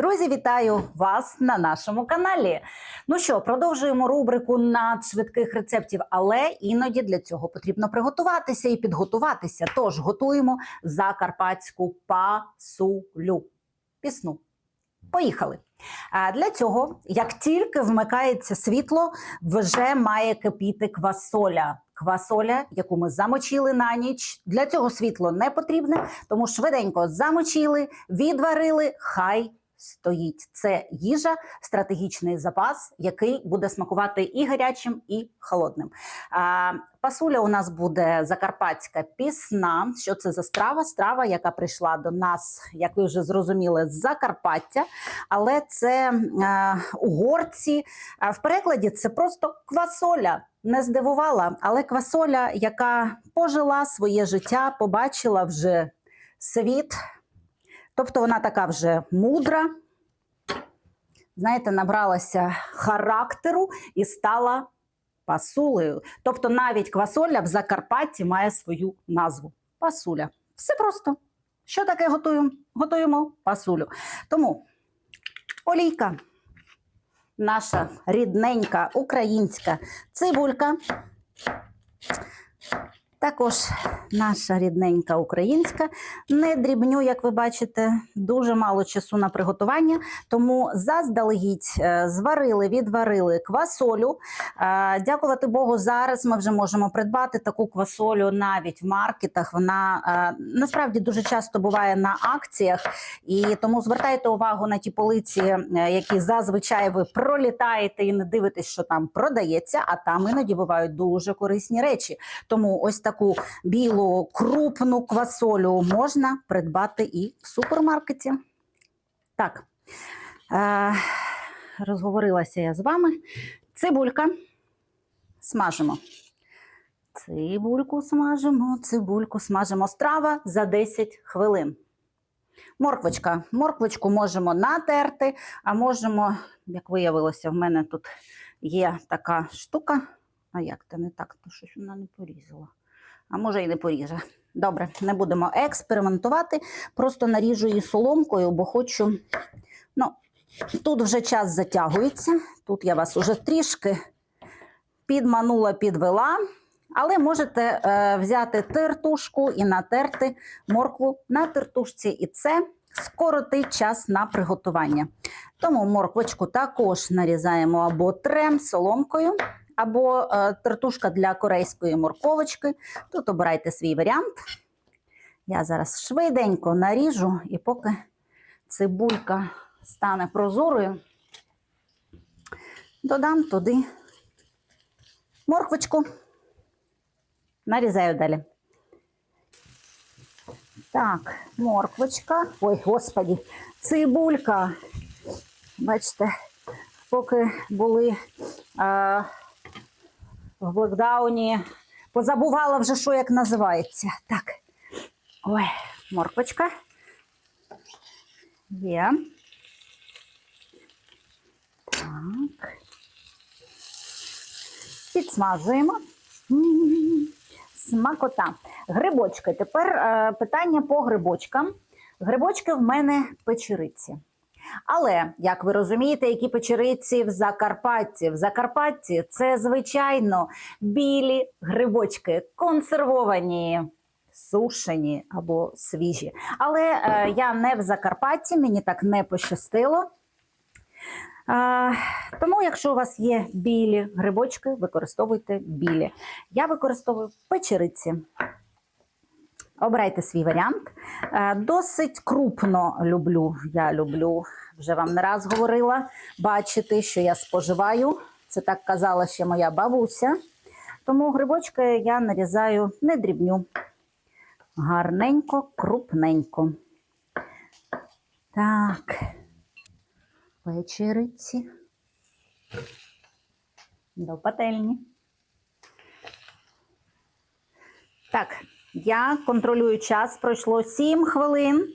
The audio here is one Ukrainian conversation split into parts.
Друзі, вітаю вас на нашому каналі. Ну що, продовжуємо рубрику надшвидких рецептів, але іноді для цього потрібно приготуватися і підготуватися. Тож готуємо закарпатську пасулю. Пісну. Поїхали. Для цього, як тільки вмикається світло, вже має кипіти квасоля. Квасоля, яку ми замочили на ніч. Для цього світло не потрібне, тому швиденько замочили, відварили, хай стоїть. Це їжа, стратегічний запас, який буде смакувати і гарячим, і холодним. А, пасуля у нас буде закарпатська пісна. Що це за страва? Страва, яка прийшла до нас, як ви вже зрозуміли, з Закарпаття. Але це е, угорці. А в перекладі це просто квасоля. Не здивувала, але квасоля, яка пожила своє життя, побачила вже світ. Тобто вона така вже мудра, знаєте, набралася характеру і стала пасулею. Тобто навіть квасоля в Закарпатті має свою назву пасуля. Все просто. Що таке готуємо? Готуємо пасулю. Тому олійка, наша рідненька українська цибулька. Також наша рідненька українська. Не дрібню, як ви бачите, дуже мало часу на приготування, тому заздалегідь е, зварили, відварили квасолю. Е, Дякувати Богу, зараз ми вже можемо придбати таку квасолю навіть в маркетах. Вона е, насправді дуже часто буває на акціях, і тому звертайте увагу на ті полиці, які зазвичай ви пролітаєте і не дивитесь, що там продається, а там іноді бувають дуже корисні речі. Тому ось таку білу крупну квасолю можна придбати і в супермаркеті. Так, е, розговорилася я з вами. Цибулька. Смажимо. Цибульку смажимо, цибульку смажимо. Страва за 10 хвилин. Морквочка. Морквочку можемо натерти, а можемо, як виявилося, в мене тут є така штука. А як це не так, то щось вона не порізала. А може і не поріже. Добре, не будемо експериментувати. Просто наріжу її соломкою, бо хочу. Ну, тут вже час затягується. Тут я вас уже трішки підманула, підвела. Але можете е, взяти тертушку і натерти моркву на тертушці, і це скоротить час на приготування. Тому морквочку також нарізаємо або трем соломкою, або е, тертушка для корейської морковочки. Тут обирайте свій варіант. Я зараз швиденько наріжу, і поки цибулька стане прозорою, додам туди морквочку. Нарізаю далі. Так, морквочка. Ой, господі, цибулька. Бачите, поки були а, в блокдауні, позабувала вже, що як називається. Так. Ой, морквочка. Є. Так. Підсмажуємо. Смакота. Грибочки. Тепер е, питання по грибочкам. Грибочки в мене печериці. Але, як ви розумієте, які печериці в Закарпатті? В Закарпатті це, звичайно, білі грибочки, консервовані, сушені або свіжі. Але е, я не в Закарпатті, мені так не пощастило. А, тому, якщо у вас є білі грибочки, використовуйте білі. Я використовую печериці. Обирайте свій варіант. Е, Досить крупно люблю. Я люблю, вже вам не раз говорила, бачити, що я споживаю. Це так казала ще моя бабуся. Тому грибочки я нарізаю не дрібню. Гарненько, крупненько. Так печериці до пательні. Так, я контролюю час, пройшло 7 хвилин.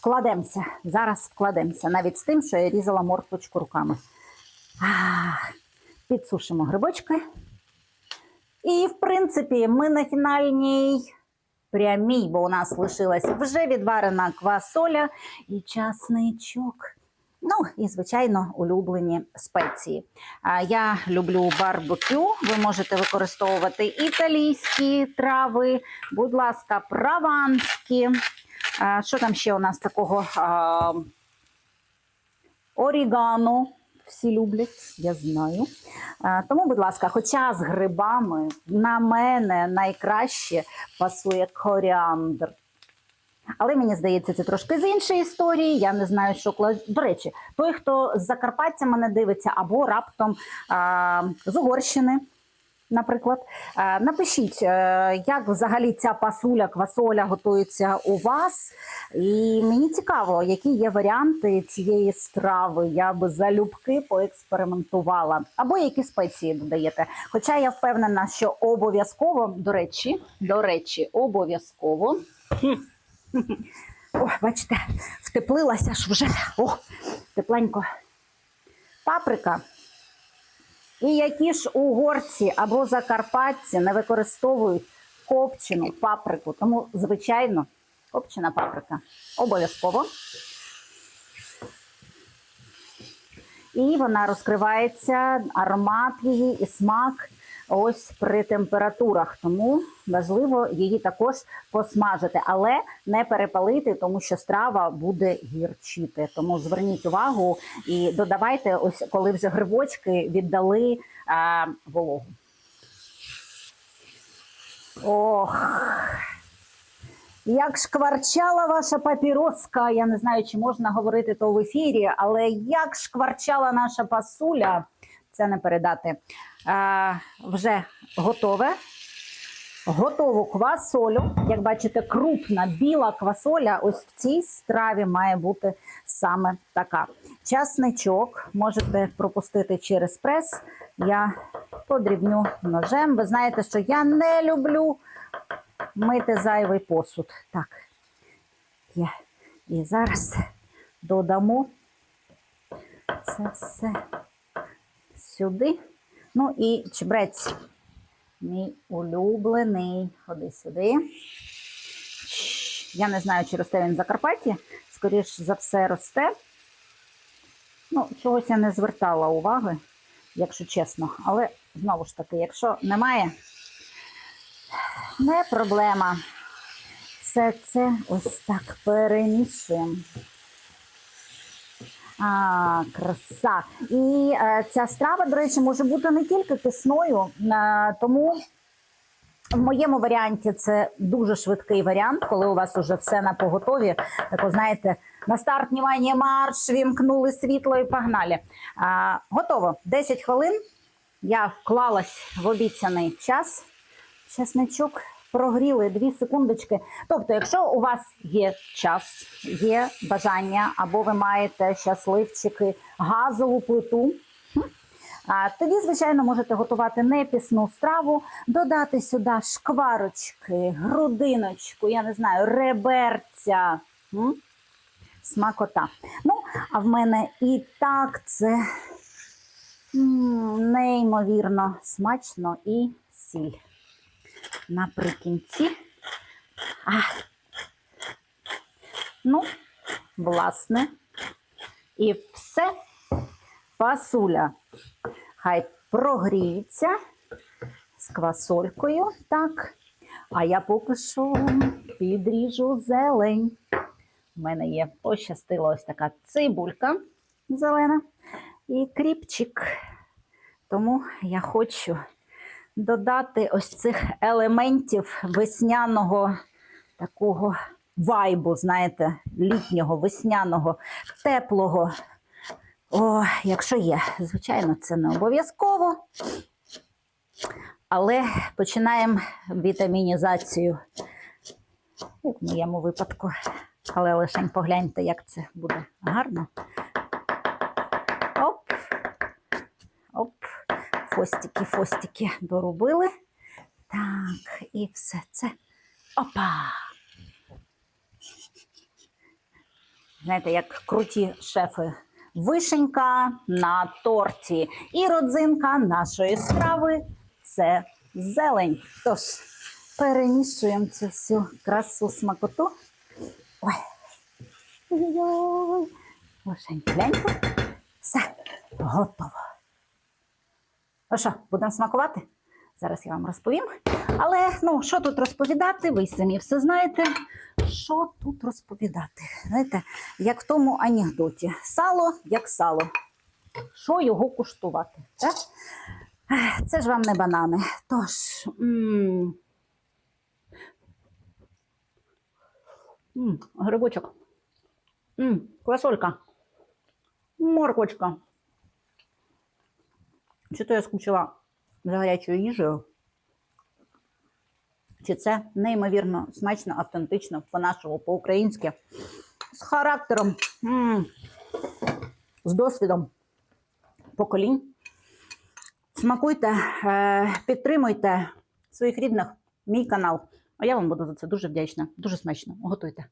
Вкладемося. Зараз вкладемося. Навіть з тим, що я різала морквочку руками. Підсушимо грибочки. І, в принципі, ми на фінальній прямій, бо у нас лишилась вже відварена квасоля і часничок. Ну і звичайно, улюблені спеції. Я люблю барбекю. Ви можете використовувати італійські трави, будь ласка, прованські. Що там ще у нас такого? А, орігано. Всі люблять, я знаю. Тому, будь ласка, хоча з грибами на мене найкраще пасує коріандр. Але мені здається, це трошки з іншої історії. Я не знаю, що кла... До речі, той, хто з Закарпаття мене дивиться, або раптом а, з Угорщини, наприклад, напишіть, е, як взагалі ця пасуля, квасоля готується у вас. І мені цікаво, які є варіанти цієї страви. Я би залюбки поекспериментувала. Або які спеції додаєте. Хоча я впевнена, що обов'язково, до речі, до речі, обов'язково. О, бачите, втеплилася ж вже. О, тепленько. Паприка. І які ж угорці або закарпатці не використовують копчену паприку. Тому, звичайно, копчена паприка обов'язково. І вона розкривається, аромат її і смак ось при температурах. Тому важливо її також посмажити, але не перепалити, тому що страва буде гірчити. Тому зверніть увагу і додавайте, ось коли вже грибочки віддали а, вологу. Ох. Як шкварчала ваша папіроска, я не знаю, чи можна говорити то в ефірі, але як шкварчала наша пасуля, це не передати. Вже готове. Готову квасолю. Як бачите, крупна біла квасоля. Ось в цій страві має бути саме така. Часничок можете пропустити через прес. Я подрібню ножем. Ви знаєте, що я не люблю мити зайвий посуд. Так. Є. І зараз додамо це все сюди. Ну і чебрець. Мій улюблений. Ходи сюди. Я не знаю, чи росте він в Закарпатті. Скоріш за все, росте. Ну, чогось я не звертала уваги, якщо чесно. Але знову ж таки, якщо немає, не проблема. Все це ось так перемішуємо. А, краса. І е, ця страва, до речі, може бути не тільки кисною, е, тому в моєму варіанті це дуже швидкий варіант, коли у вас уже все на поготові. Так, знаєте, на старт внимання, марш, вімкнули світло і погнали. А, готово. 10 хвилин. Я вклалась в обіцяний час. Чесничок прогріли 2 секундочки. Тобто, якщо у вас є час, є бажання, або ви маєте щасливчики газову плиту. Тоді, звичайно, можете готувати непісну страву, додати сюди шкварочки, грудиночку, я не знаю, реберця. Смакота. Ну, а в мене і так це неймовірно смачно і сіль. Наприкінці. А. Ну, власне, і все. Пасуля. Хай прогріється з квасолькою. Так. А я поки що підріжу зелень. У мене є пощастила ось така цибулька зелена і кріпчик. Тому я хочу додати ось цих елементів весняного такого вайбу, знаєте, літнього, весняного, теплого. О, якщо є, звичайно, це не обов'язково. Але починаємо вітамінізацію, як в моєму випадку. Але лише погляньте, як це буде гарно. Фостики, фостики доробили. Так, і все це. Опа! Знаєте, як круті шефи. Вишенька на торті. І родзинка нашої страви це зелень. Тож, Перемішуємо цю всю красу смакоту. Ой. Ой-ой-ой. Все, готово. Ну що, будемо смакувати? Зараз я вам розповім. Але ну, що тут розповідати? Ви самі все знаєте. Що тут розповідати? Знаєте, як в тому анекдоті: сало як сало. Що його куштувати? Так? Це ж вам не банани. Тож. м м грибочок. м квасолька. Морквочка. Чи то я скучила за гарячою їжею? Чи це неймовірно смачно, автентично, по-нашому, по-українськи, з характером, з досвідом поколінь. Смакуйте, е, підтримуйте своїх рідних, мій канал. А я вам буду за це дуже вдячна. Дуже смачно. Готуйте.